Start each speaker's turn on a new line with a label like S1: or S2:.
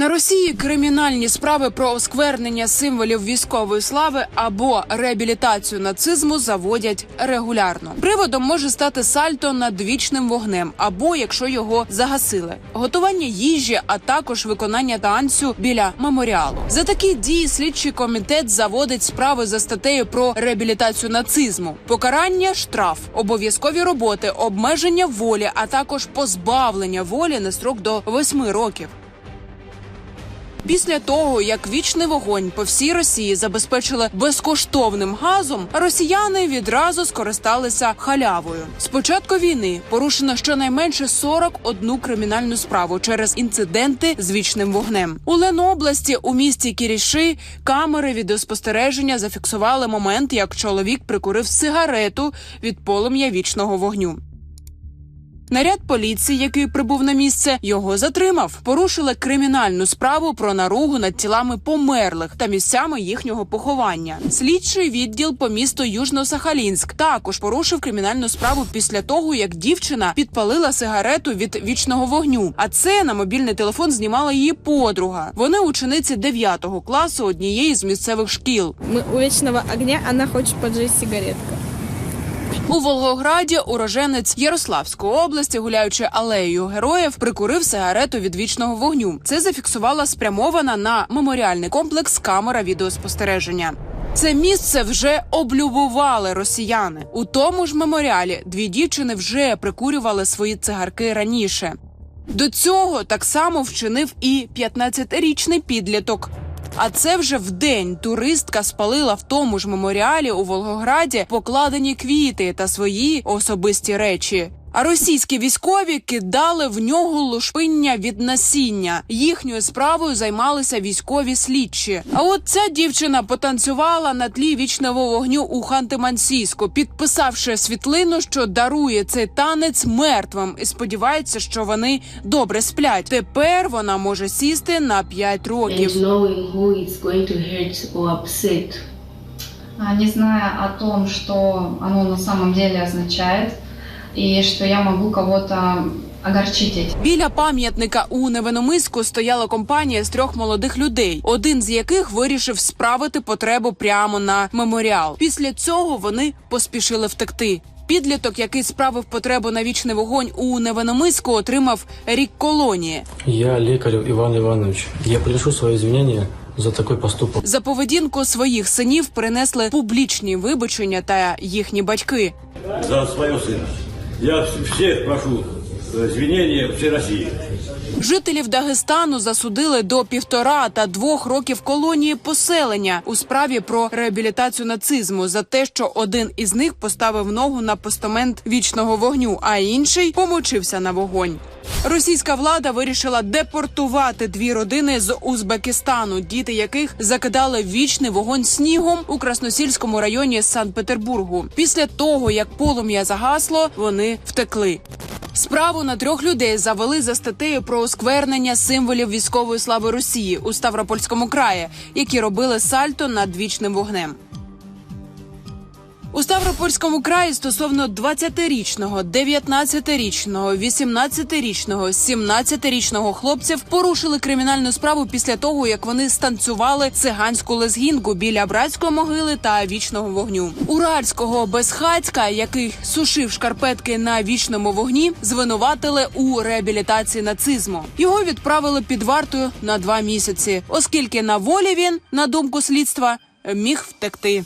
S1: На Росії кримінальні справи про осквернення символів військової слави або реабілітацію нацизму заводять регулярно. Приводом може стати сальто над вічним вогнем, або якщо його загасили, готування їжі, а також виконання танцю біля меморіалу. За такі дії слідчий комітет заводить справи за статтею про реабілітацію нацизму, покарання, штраф, обов'язкові роботи, обмеження волі, а також позбавлення волі на строк до восьми років. Після того, як вічний вогонь по всій Росії забезпечили безкоштовним газом, росіяни відразу скористалися халявою. З початку війни порушено щонайменше 41 кримінальну справу через інциденти з вічним вогнем. У Ленобласті у місті Кіріши камери відеоспостереження зафіксували момент, як чоловік прикурив сигарету від полум'я вічного вогню. Наряд поліції, який прибув на місце, його затримав. Порушили кримінальну справу про наругу над тілами померлих та місцями їхнього поховання. Слідчий відділ по місту Южно-Сахалінськ також порушив кримінальну справу після того, як дівчина підпалила сигарету від вічного вогню. А це на мобільний телефон знімала її подруга. Вони учениці 9 класу однієї з місцевих шкіл.
S2: Мы у вечного огня она хочет поджечь сигаретку.
S1: У Волгограді уроженець Ярославської області, гуляючи алеєю героїв, прикурив сигарету від вічного вогню. Це зафіксувала спрямована на меморіальний комплекс камера відеоспостереження. Це місце вже облюбували росіяни. У тому ж меморіалі дві дівчини вже прикурювали свої цигарки раніше. До цього так само вчинив і 15-річний підліток. А це вже вдень туристка спалила в тому ж меморіалі у Волгограді покладені квіти та свої особисті речі. А російські військові кидали в нього лушпиння від насіння. Їхньою справою займалися військові слідчі. А от ця дівчина потанцювала на тлі вічного вогню у Ханти-Мансійську, підписавши світлину, що дарує цей танець мертвим, і сподівається, що вони добре сплять. Тепер вона може сісти на 5 років.
S3: не зная о том, что оно на самом деле означает, и что я могу кого-то огорчить.
S1: Біля пам'ятника у Невиномиску стояла компанія з трьох молодих людей, один з яких вирішив справити потребу прямо на меморіал. Після цього вони поспішили втекти. Підліток, який справив потребу на вічний вогонь у Невиномиску, отримав рік колонії.
S4: Я Лекарев Иван Иванович. Я приношу свои извинения за такой поступок.
S1: За поведінку своїх синів принесли публічні вибачення та їхні батьки.
S5: за своего сына. Я всіх прошу э, извинения Росії.
S1: Жителів Дагестану засудили до півтора та двох років колонії поселення у справі про реабілітацію нацизму за те, що один із них поставив ногу на постамент вічного вогню, а інший помочився на вогонь. Російська влада вирішила депортувати дві родини з Узбекистану, діти яких закидали вічний вогонь снігом у Красносільському районі Санкт-Петербургу. Після того як полум'я загасло, вони втекли. Справу на трьох людей завели за статтею про осквернення символів військової слави Росії у Ставропольському краї, які робили сальто над вічним вогнем. У Ставропольському краї стосовно 20-річного, 19-річного, 18-річного, 17-річного хлопців порушили кримінальну справу після того, як вони станцювали циганську лезгінку біля братської могили та вічного вогню. Уральського безхатька, який сушив шкарпетки на вічному вогні, звинуватили у реабілітації нацизму. Його відправили під вартою на два місяці, оскільки на волі він, на думку слідства, міг втекти.